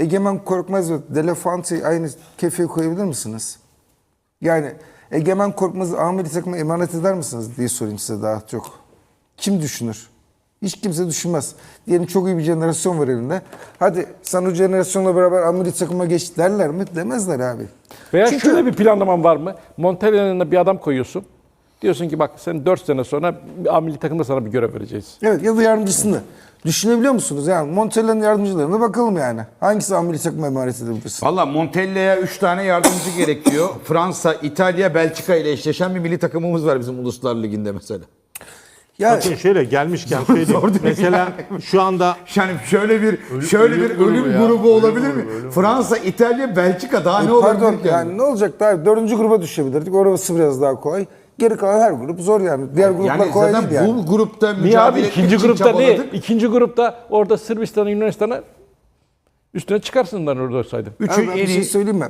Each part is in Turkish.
Egemen Korkmaz ve Delafante'yi aynı kefeye koyabilir misiniz? Yani Egemen Korkmaz'ı amiri takıma emanet eder misiniz diye sorayım size daha çok. Kim düşünür? Hiç kimse düşünmez. Diyelim çok iyi bir jenerasyon var elinde. Hadi sen o jenerasyonla beraber amiri takıma geç derler mi? Demezler abi. Veya Çünkü- şöyle bir planlaman var mı? Montella'nın bir adam koyuyorsun. Diyorsun ki bak sen 4 sene sonra A milli takımda sana bir görev vereceğiz. Evet ya da yardımcısını. Düşünebiliyor musunuz? Yani Montella'nın yardımcılarına bakalım yani. Hangisi amiri takıma emanet edebilirsin? Valla Montella'ya 3 tane yardımcı gerekiyor. Fransa, İtalya, Belçika ile eşleşen bir milli takımımız var bizim Uluslar Ligi'nde mesela. Ya Bakın şöyle gelmişken söyleyeyim. Mesela şu anda Yani şöyle bir şöyle bir ölüm ölüm grubu ya. grubu Ölüm olabilir mi? grubu, ölüm Fransa, İtalya, Belçika daha ne E, pardon olabilir ki? yani ne olacak daha dördüncü gruba düşebilirdik. Orası biraz daha kolay. Geri kalan her grup zor yani. Diğer gruplar Yani kolay zaten değil yani. bu grupta Niye abi? mücadele İkinci grupta ne? çabaladık. İkinci grupta orada Sırbistan'ı, Yunanistan'ı üstüne çıkarsın lan orada olsaydın. Abi Üçü ben en bir şey söyleyeyim mi?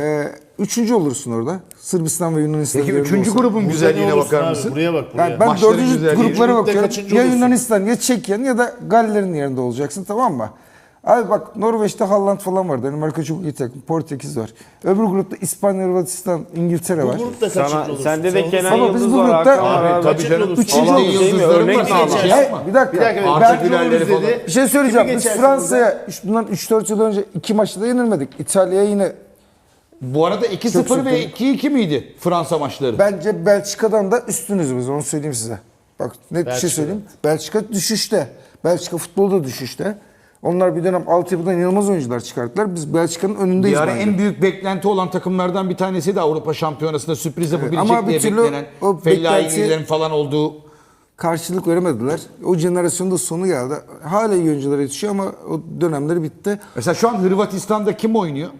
Ee, üçüncü olursun orada. Sırbistan ve Yunanistan. Peki üçüncü olsa. grubun güzelliğine olursun bakar abi? mısın? Buraya bak buraya. Yani ben Maçların dördüncü gruplara bakıyorum. Ya olursun? Yunanistan ya Çekya'nın ya da Galler'in yerinde olacaksın tamam mı? Abi bak Norveç'te Haaland falan var. Danimarka çok iyi takım. Portekiz var. Öbür grupta İspanya, Hırvatistan, İngiltere var. Bu grupta kaçıncı Sana, olursun? sende Sen de Kenan. Ama biz Yıldız bu var. grupta- Hakan Abi, tabii canım. Üçüncü Allah'ın olursun. yıldızları Örnek var. mi ama? Şey bir dakika. Bir dakika Artı falan. dedi. Bir şey söyleyeceğim. Kimi Biz geçersin Fransa'ya üç- bundan 3-4 yıl önce iki maçta da yenilmedik. İtalya'ya yine Bu arada 2-0 Çok ve 2-2 miydi Fransa maçları? bence Belçika'dan da üstünüz biz onu söyleyeyim size. Bak net bir şey Belçika. söyleyeyim. Belçika düşüşte. Belçika futbolda düşüşte. Onlar bir dönem altyapıdan inanılmaz oyuncular çıkarttılar. Biz Belçika'nın önündeyiz Bir ara bence. en büyük beklenti olan takımlardan bir tanesi de Avrupa Şampiyonası'nda sürpriz yapabilecek ama bir diye türlü beklenen o Fellaini'lerin falan olduğu Karşılık veremediler. O jenerasyonda sonu geldi. Hala iyi oyuncular yetişiyor ama o dönemleri bitti. Mesela şu an Hırvatistan'da kim oynuyor?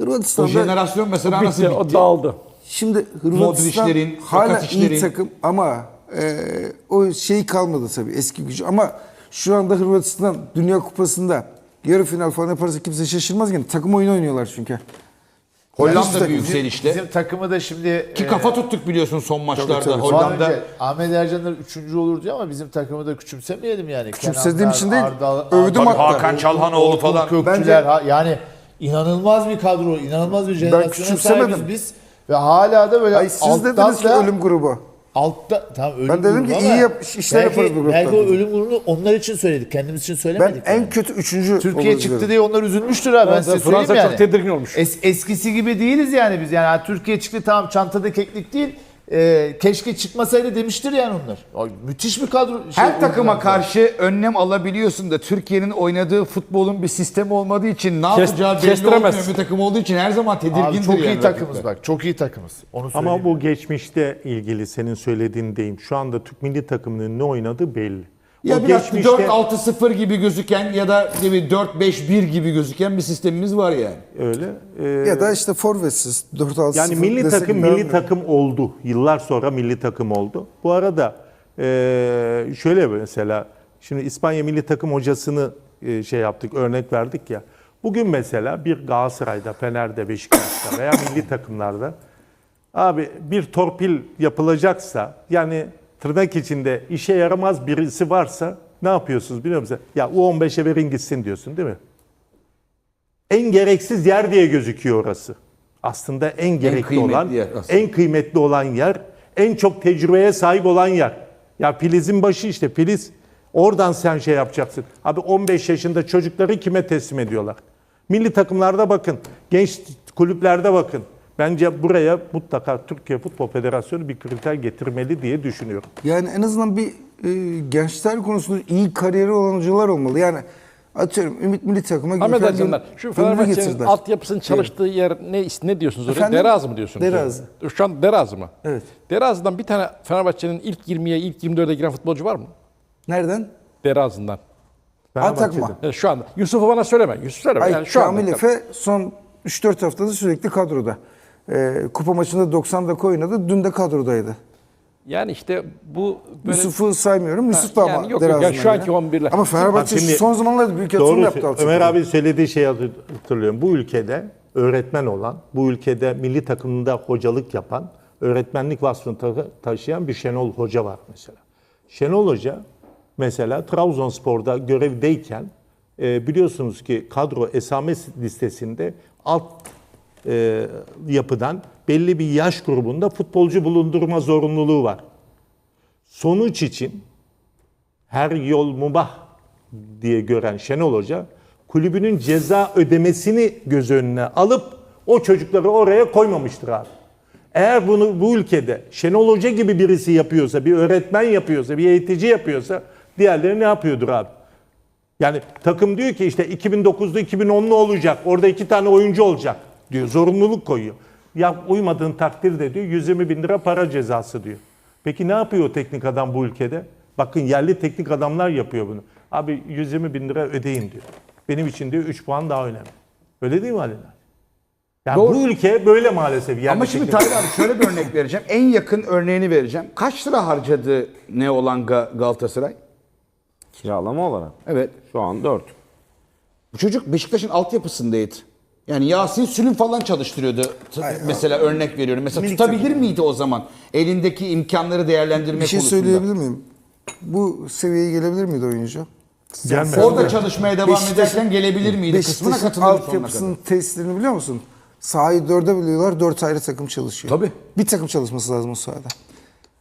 O Hırvatistan'da jenerasyon mesela nasıl Bitti, bitti? o dağıldı. Şimdi Hırvatistan hala iyi takım ama e, o şey kalmadı tabii eski gücü. Ama şu anda Hırvatistan Dünya Kupası'nda yarı final falan yaparsa kimse şaşırmaz yine. Takım oyunu oynuyorlar çünkü. Hollanda bir yükselişte. Bizim takımı da şimdi Ki e, kafa tuttuk biliyorsun son maçlarda. tabii. Hollanda önce Ahmet Ercanlar üçüncü olur diyor ama bizim takımı da küçümsemeyelim yani. Küçümsediğim Kenanlar, için değil, övdüm Ardal- hatta. Hakan Çalhanoğlu Orkun falan. Kökçüler, Bence- ha- yani inanılmaz bir kadro, inanılmaz bir jenerasyona küçümsemedim. sahibiz biz. Ve hala da böyle Ay siz alttan dediniz ki da- ölüm grubu. Altta tamam ölüm Ben dedim grubu ki ama iyi yap- işler belki, yaparız bu grupta Belki o dedim. ölüm grubunu onlar için söyledik. Kendimiz için Ben söylemedik. en yani. kötü üçüncü Türkiye oluruz çıktı dedim. diye onlar üzülmüştür ha ben size Fransa söyleyeyim yani. çok tedirgin olmuş. Es- eskisi gibi değiliz yani biz. Yani ha, Türkiye çıktı tamam çantada keklik değil. E, keşke çıkmasaydı demiştir yani onlar. Ay, müthiş bir kadro. şey, Her takıma karşı önlem alabiliyorsun da Türkiye'nin oynadığı futbolun bir sistemi olmadığı için ne Kes- yapacağı belli kestiremez. olmayan bir takım olduğu için her zaman tedirgindir Abi çok iyi yani takımız rakipler. bak. Çok iyi takımız. Onu söyleyeyim. ama bu geçmişte ilgili senin söylediğin deyim. Şu anda Türk milli takımının ne oynadığı belli. Ya o biraz 4-6-0 gibi gözüken ya da gibi 4-5-1 gibi gözüken bir sistemimiz var yani. öyle. Ee, Ya da işte forvetsiz 4-6 Yani milli takım milli takım oldu. Yıllar sonra milli takım oldu. Bu arada eee, şöyle mesela şimdi İspanya milli takım hocasını eee, şey yaptık, örnek verdik ya. Bugün mesela bir Galatasaray'da, Fener'de, Beşiktaş'ta veya milli takımlarda abi bir torpil yapılacaksa yani tırnak içinde işe yaramaz birisi varsa ne yapıyorsunuz biliyor musun? Ya U15'e verin gitsin diyorsun değil mi? En gereksiz yer diye gözüküyor orası. Aslında en gerekli kıymetli olan, yer aslında. en kıymetli olan yer, en çok tecrübeye sahip olan yer. Ya Filiz'in başı işte Filiz. Oradan sen şey yapacaksın. Abi 15 yaşında çocukları kime teslim ediyorlar? Milli takımlarda bakın, genç kulüplerde bakın. Bence buraya mutlaka Türkiye Futbol Federasyonu bir kriter getirmeli diye düşünüyorum. Yani en azından bir e, gençler konusunda iyi kariyeri olan hocalar olmalı. Yani atıyorum Ümit Milli Takım'a Ahmet Gönül- şu Fenerbahçe'nin altyapısının çalıştığı yer ne ne diyorsunuz oraya? Efendim? Derazı mı diyorsunuz? Derazı. Şu an Derazı mı? Evet. Derazı'dan bir tane Fenerbahçe'nin ilk 20'ye, ilk 24'e giren futbolcu var mı? Nereden? Derazı'ndan. Atakma. Evet, şu anda. Yusuf'u bana söyleme. Yusuf söyleme. Ay yani şu anda. Kamil Efe son 3-4 haftada sürekli kadroda. E, kupa maçında 90 dakika oynadı. Dün de kadrodaydı. Yani işte bu böyle Yusuf'u saymıyorum. Yusuf da yani ama yok, yok. Yani şu anki göre. 11'ler. Ama Fenerbahçe şimdi- son zamanlarda büyük yatırım Doğru. yaptı. altyapıya. Ömer abi söylediği şeyi hatırlıyorum. Bu ülkede öğretmen olan, bu ülkede milli takımında hocalık yapan, öğretmenlik vasfını ta- taşıyan bir Şenol Hoca var mesela. Şenol Hoca mesela Trabzonspor'da görevdeyken e, biliyorsunuz ki kadro esame listesinde alt e, yapıdan belli bir yaş grubunda futbolcu bulundurma zorunluluğu var. Sonuç için her yol mubah diye gören Şenol Hoca kulübünün ceza ödemesini göz önüne alıp o çocukları oraya koymamıştır abi. Eğer bunu bu ülkede Şenol Hoca gibi birisi yapıyorsa, bir öğretmen yapıyorsa, bir eğitici yapıyorsa diğerleri ne yapıyordur abi? Yani takım diyor ki işte 2009'da 2010'lu olacak. Orada iki tane oyuncu olacak diyor. Zorunluluk koyuyor. Ya uymadığın takdirde diyor 120 bin lira para cezası diyor. Peki ne yapıyor o teknik adam bu ülkede? Bakın yerli teknik adamlar yapıyor bunu. Abi 120 bin lira ödeyin diyor. Benim için diyor 3 puan daha önemli. Öyle değil mi Ali? Naci? Yani Doğru. bu ülke böyle maalesef. Yerli Ama şimdi Tahir abi şöyle bir örnek vereceğim. En yakın örneğini vereceğim. Kaç lira harcadı ne olan Ga- Galatasaray? Kiralama olarak. Evet. Şu an 4. Bu çocuk Beşiktaş'ın altyapısındaydı. Yani Yasin Sülüm falan çalıştırıyordu. T- Mesela örnek veriyorum. Mesela Milli tutabilir miydi o zaman? Elindeki imkanları değerlendirme Bir şey konusunda. söyleyebilir miyim? Bu seviyeye gelebilir miydi oyuncu? Gelmez. Orada çalışmaya devam Beşiktaş'ın- ederken gelebilir miydi kısmına Beşiktaş'ın katılırım sonuna kadar. altyapısının testlerini biliyor musun? Sahayı dörde bölüyorlar, dört ayrı takım çalışıyor. Tabii. Bir takım çalışması lazım o sahada.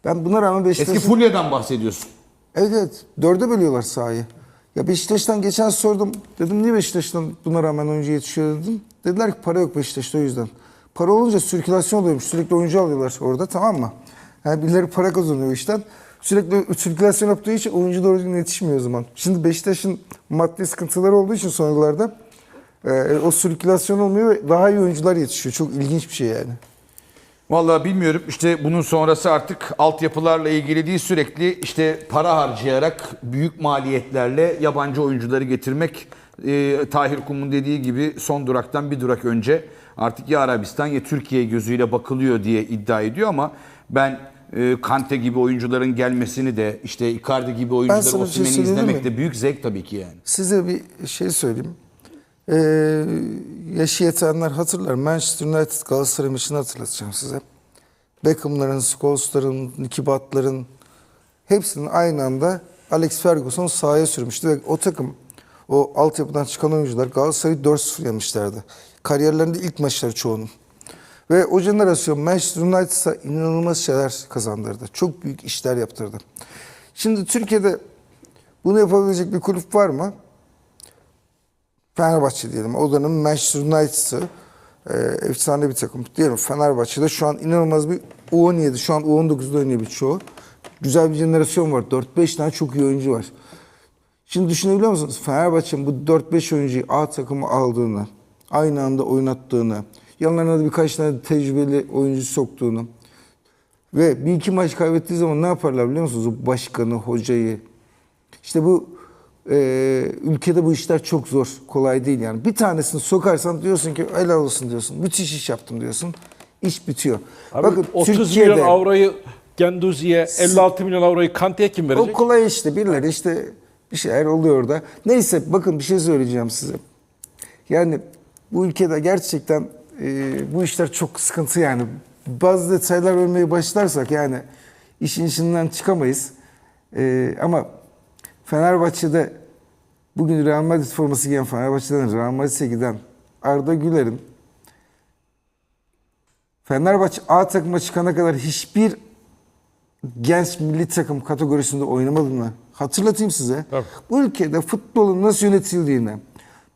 Ben buna rağmen Beşiktaş'ın... Eski Fulya'dan bahsediyorsun. Evet evet. Dörde bölüyorlar sahayı. Ya Beşiktaş'tan geçen sordum. Dedim niye Beşiktaş'tan buna rağmen oyuncu yetişiyor dedim. Dediler ki para yok Beşiktaş'ta o yüzden. Para olunca sirkülasyon oluyormuş. Sürekli oyuncu alıyorlar orada tamam mı? Yani birileri para kazanıyor işten. Sürekli sirkülasyon yaptığı için oyuncu doğru yetişmiyor o zaman. Şimdi Beşiktaş'ın maddi sıkıntıları olduğu için son yıllarda e, o sirkülasyon olmuyor ve daha iyi oyuncular yetişiyor. Çok ilginç bir şey yani. Vallahi bilmiyorum işte bunun sonrası artık altyapılarla ilgili değil sürekli işte para harcayarak büyük maliyetlerle yabancı oyuncuları getirmek e, Tahir Kum'un dediği gibi son duraktan bir durak önce artık ya Arabistan ya Türkiye gözüyle bakılıyor diye iddia ediyor ama ben e, Kante gibi oyuncuların gelmesini de işte Icardi gibi oyuncuları şey Osimhen'i söyleyebilir izlemek miyim? de büyük zevk tabii ki yani. Size bir şey söyleyeyim. Ee, yaşı yetenler hatırlar. Manchester United Galatasaray maçını hatırlatacağım size. Beckham'ların, Scholes'ların, Nicky Butt'ların hepsinin aynı anda Alex Ferguson sahaya sürmüştü ve o takım o altyapıdan çıkan oyuncular Galatasaray'ı 4-0 yemişlerdi. Kariyerlerinde ilk maçları çoğunun. Ve o jenerasyon Manchester United'a inanılmaz şeyler kazandırdı. Çok büyük işler yaptırdı. Şimdi Türkiye'de bunu yapabilecek bir kulüp var mı? Fenerbahçe diyelim. O dönem Manchester United'ı e, efsane bir takım. Diyelim Fenerbahçe'de şu an inanılmaz bir U17, şu an U19'da oynuyor birçoğu. Güzel bir jenerasyon var. 4-5 tane çok iyi oyuncu var. Şimdi düşünebiliyor musunuz? Fenerbahçe'nin bu 4-5 oyuncuyu A takımı aldığını, aynı anda oynattığını, yanlarına da birkaç tane tecrübeli oyuncu soktuğunu ve bir iki maç kaybettiği zaman ne yaparlar biliyor musunuz? O başkanı, hocayı. İşte bu e, ülkede bu işler çok zor, kolay değil yani. Bir tanesini sokarsan diyorsun ki helal olsun diyorsun. Müthiş iş yaptım diyorsun. İş bitiyor. Abi, Bakın 30 Türkiye'de milyon avroyu Genduzi'ye, 56 milyon avroyu Kante'ye kim o verecek? kolay işte birileri işte bir şeyler oluyor orada. Neyse bakın bir şey söyleyeceğim size. Yani bu ülkede gerçekten e, bu işler çok sıkıntı yani. Bazı detaylar vermeye başlarsak yani işin içinden çıkamayız. E, ama Fenerbahçe'de bugün Real Madrid forması giyen Fenerbahçe'den Real Madrid'e giden Arda Güler'in Fenerbahçe A takıma çıkana kadar hiçbir genç milli takım kategorisinde oynamadığını hatırlatayım size. Tabii. Bu ülkede futbolun nasıl yönetildiğini,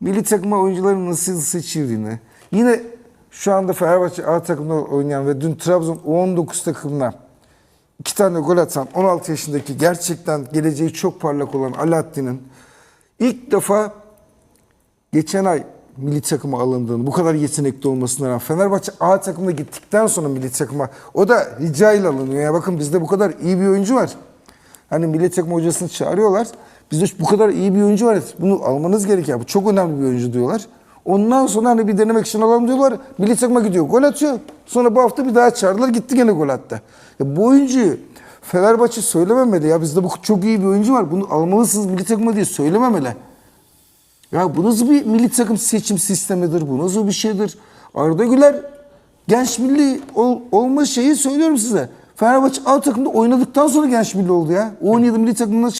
milli takıma oyuncuların nasıl seçildiğini, yine şu anda Fenerbahçe A takımda oynayan ve dün Trabzon U19 takımına iki tane gol atan 16 yaşındaki gerçekten geleceği çok parlak olan Alaaddin'in ilk defa geçen ay milli takıma alındığını, bu kadar yetenekli olmasına rağmen Fenerbahçe A takımına gittikten sonra milli takıma o da rica ile alınıyor. Ya bakın bizde bu kadar iyi bir oyuncu var. Hani milli takım hocasını çağırıyorlar. Bizde bu kadar iyi bir oyuncu var. Bunu almanız gerekiyor. Bu çok önemli bir oyuncu diyorlar. Ondan sonra hani bir denemek için alalım diyorlar. Milli takıma gidiyor. Gol atıyor. Sonra bu hafta bir daha çağırdılar. Gitti gene gol attı. Ya bu oyuncuyu Fenerbahçe söylememeli ya. Bizde bu çok iyi bir oyuncu var. Bunu almalısınız milli takıma diye söylememeli. Ya bu nasıl bir milli takım seçim sistemidir? Bu nasıl bir şeydir? Arda Güler genç milli ol, olma şeyi söylüyorum size. Fenerbahçe A takımda oynadıktan sonra genç milli oldu ya. 17 milli takımına